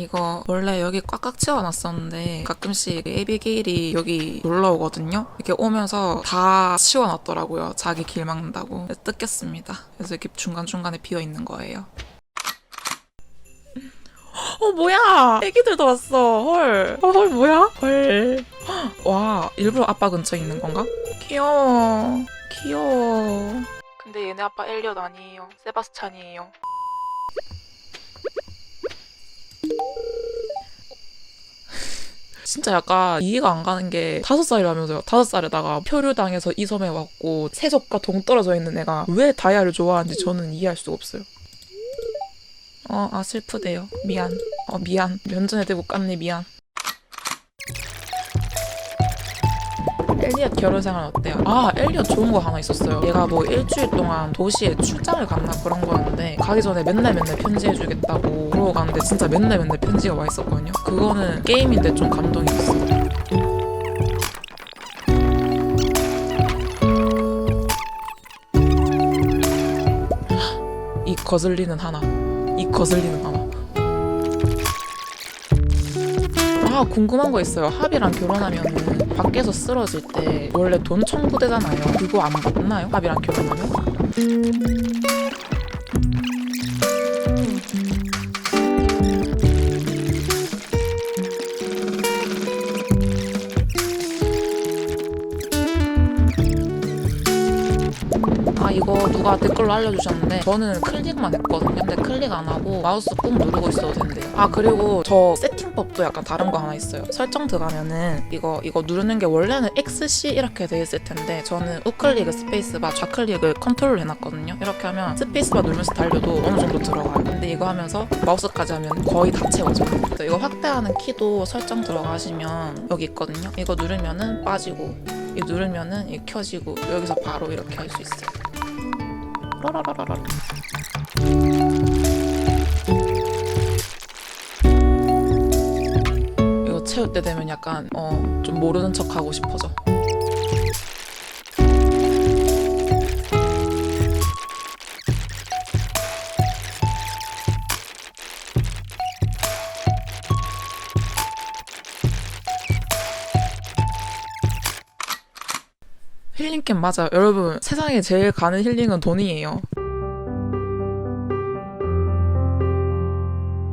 이거 원래 여기 꽉꽉 채워놨었는데 가끔씩 에비게일이 여기 놀러 오거든요. 이렇게 오면서 다 치워놨더라고요. 자기 길 막는다고. 뜯겼습니다. 그래서 이렇게 중간중간에 비어 있는 거예요. 어 뭐야 애기들도 왔어 헐 어, 헐 뭐야 헐와 일부러 아빠 근처에 있는 건가 귀여워 귀여워 근데 얘네 아빠 엘리엇 아니에요 세바스찬이에요 진짜 약간 이해가 안 가는 게 다섯 살이라면서요. 다섯 살에다가 표류당해서 이 섬에 왔고 세속과 동떨어져 있는 애가 왜 다이아를 좋아하는지 저는 이해할 수가 없어요. 어, 아 슬프대요. 미안. 어, 미안. 면전에 대고 깠네. 미안. 엘리엇 결혼 생활 어때요? 아, 엘리엇 좋은 거 하나 있었어요. 얘가 뭐 일주일 동안 도시에 출장을 갔나 그런 거였는데 가기 전에 맨날 맨날 편지해주겠다고 그러고 갔는데 진짜 맨날 맨날 편지가 와 있었거든요. 그거는 게임인데 좀 감동이었어. 이 거슬리는 하나. 이 거슬리는 하나. 아 궁금한 거 있어요. 합이랑 결혼하면 밖에서 쓰러질 때 원래 돈 청구되잖아요. 그거 안 받나요? 합이랑 결혼하면? 아 이거 누가 댓글로 알려주셨는데 저는 클릭만 했거든요. 근데 클릭 안 하고 마우스 꾹 누르고 있어도 된대요. 아 그리고 저 세팅법도 약간 다른 거 하나 있어요. 설정 들어가면은 이거 이거 누르는 게 원래는 XC 이렇게 돼 있을 텐데 저는 우클릭을 스페이스바 좌클릭을 컨트롤 해놨거든요. 이렇게 하면 스페이스바 누르면서 달려도 어느 정도 들어가요. 근데 이거 하면서 마우스까지 하면 거의 다 채워져요. 그래서 이거 확대하는 키도 설정 들어가시면 여기 있거든요. 이거 누르면은 빠지고 이 누르면은 이 켜지고 여기서 바로 이렇게 할 수 있어요 이거 채울 때 되면 약간 어 좀 모르는 척 하고 싶어져. 힐링캠 맞아요. 여러분, 세상에 제일 가는 힐링은 돈이에요.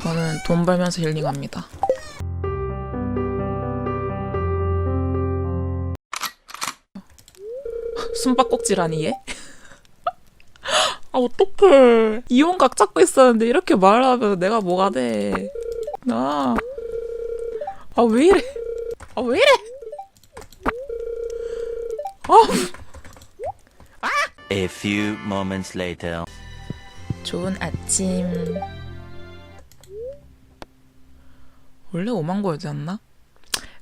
저는 돈 벌면서 힐링합니다. 숨바꼭질하니 얘? 아 어떡해 이혼각 잡고 있었는데 이렇게 말하면 내가 뭐가 돼? 나. 아 왜 이래? 아 왜 이래? 아 A few moments later. 좋은 아침. 원래 오만 거였지 않나?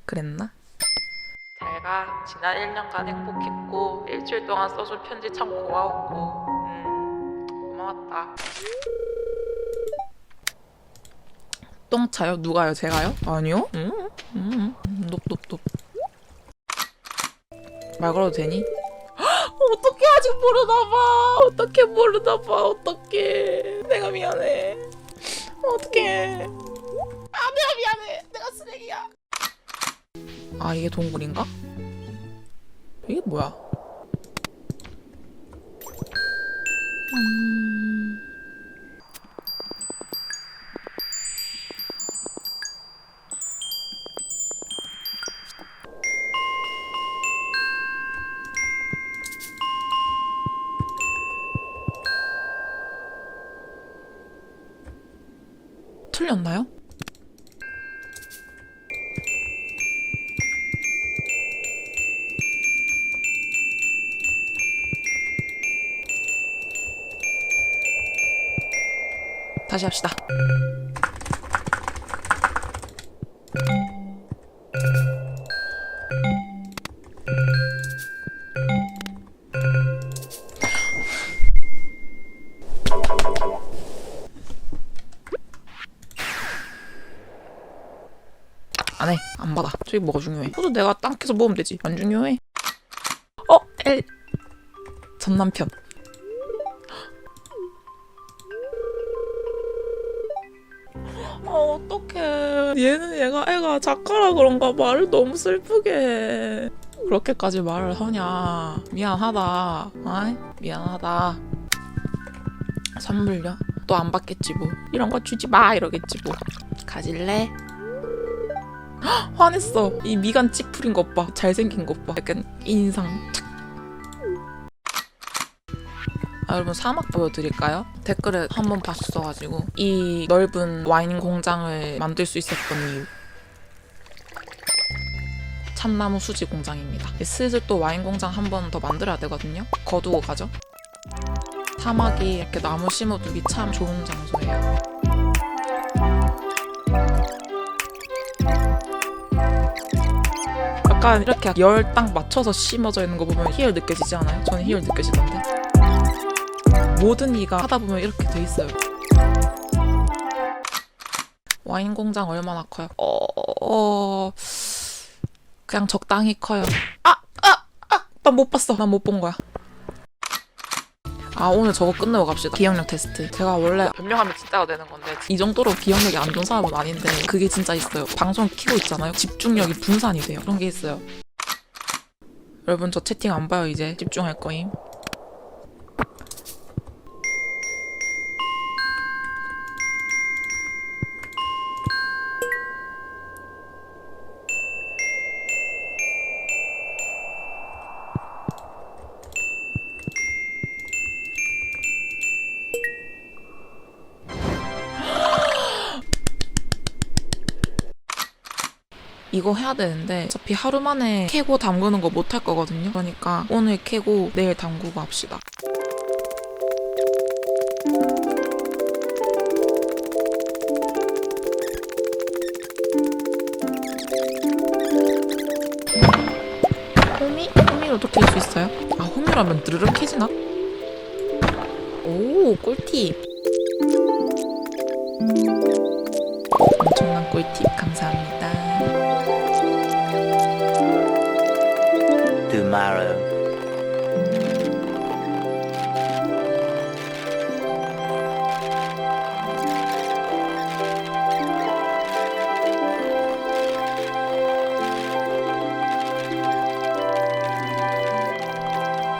그랬나? 잘가. 지난 1년간 행복했고 일주일 동안 써준 편지 참 고마웠고 음, 고마웠다. 똥 차요? 누가요? 제가요? 아니요. 음, 음, 음. 높높 높. 말 걸어도 되니? 아직 모르나 봐. 어떻게 모르나 봐. 어떻게. 내가 미안해. 어떻게. 아, 내가 미안해. 내가 쓰레기야. 아, 이게 동굴인가? 이게 뭐야? 음... 틀렸나요? 다시 합시다. 안 해. 안 받아. 저기 뭐가 중요해. 그것도 내가 땅에서 모으면 되지. 안 중요해. 어? 엘. 전 남편. 아, 어떡해. 얘는 얘가 애가 작가라 그런가 말을 너무 슬프게 해. 그렇게까지 말을 하냐. 미안하다. 아이, 미안하다. 선물요? 또 안 받겠지 뭐. 이런 거 주지 마 이러겠지 뭐. 가질래? 헉, 화냈어. 이 미간 찌푸린 것 봐. 잘생긴 것 봐. 약간 인상 착. 아, 여러분 사막 보여드릴까요? 댓글에 한 번 봤어가지고 이 넓은 와인 공장을 만들 수 있었던 이유 참나무 수지 공장입니다. 슬슬 또 와인 공장 한 번 더 만들어야 되거든요. 거두고 가죠. 사막이 이렇게 나무 심어두기 참 좋은 장소예요. 약간 이렇게 열 딱 맞춰서 심어져 있는 거 보면 희열 느껴지지 않아요? 저는 희열 느껴지던데. 모든 이가 하다 보면 이렇게 돼 있어요. 와인 공장 얼마나 커요? 어, 어 그냥 적당히 커요. 아, 아, 아, 난 못 봤어. 난 못 본 거야. 아 오늘 저거 끝내고 갑시다. 기억력 테스트. 제가 원래 변명하면 진짜가 되는 건데 이 정도로 기억력이 안 좋은 사람은 아닌데 그게 진짜 있어요. 방송 키고 있잖아요. 집중력이 분산이 돼요. 그런 게 있어요. 여러분 저 채팅 안 봐요 이제. 집중할 거임 이거 해야 되는데 어차피 하루 만에 캐고 담그는 거 못 할 거거든요. 그러니까 오늘 캐고 내일 담그고 합시다. 호미? 호미를 어떻게 할 수 있어요? 아 호미라면 드르륵 캐지나? 오 꿀팁 엄청난 꿀팁 감사합니다. Tomorrow.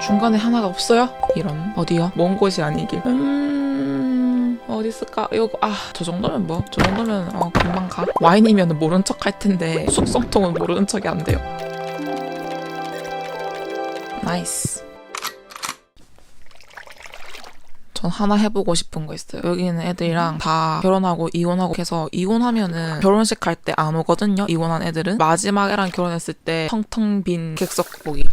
중간에 하나가 없어요? 이런 어디요? 먼 곳이 아니길 음... 어디 있을까? 이거 아저 정도면 뭐? 저 정도면 어 금방 가 와인이면 모른 척 할 텐데 숙성통은 모르는 척이 안 돼요 나이스 전 하나 해보고 싶은 거 있어요. 여기는 애들이랑 다 결혼하고 이혼하고 해서 이혼하면은 결혼식 할때안 오거든요. 이혼한 애들은 마지막 애랑 결혼했을 때 텅텅 빈 객석 보기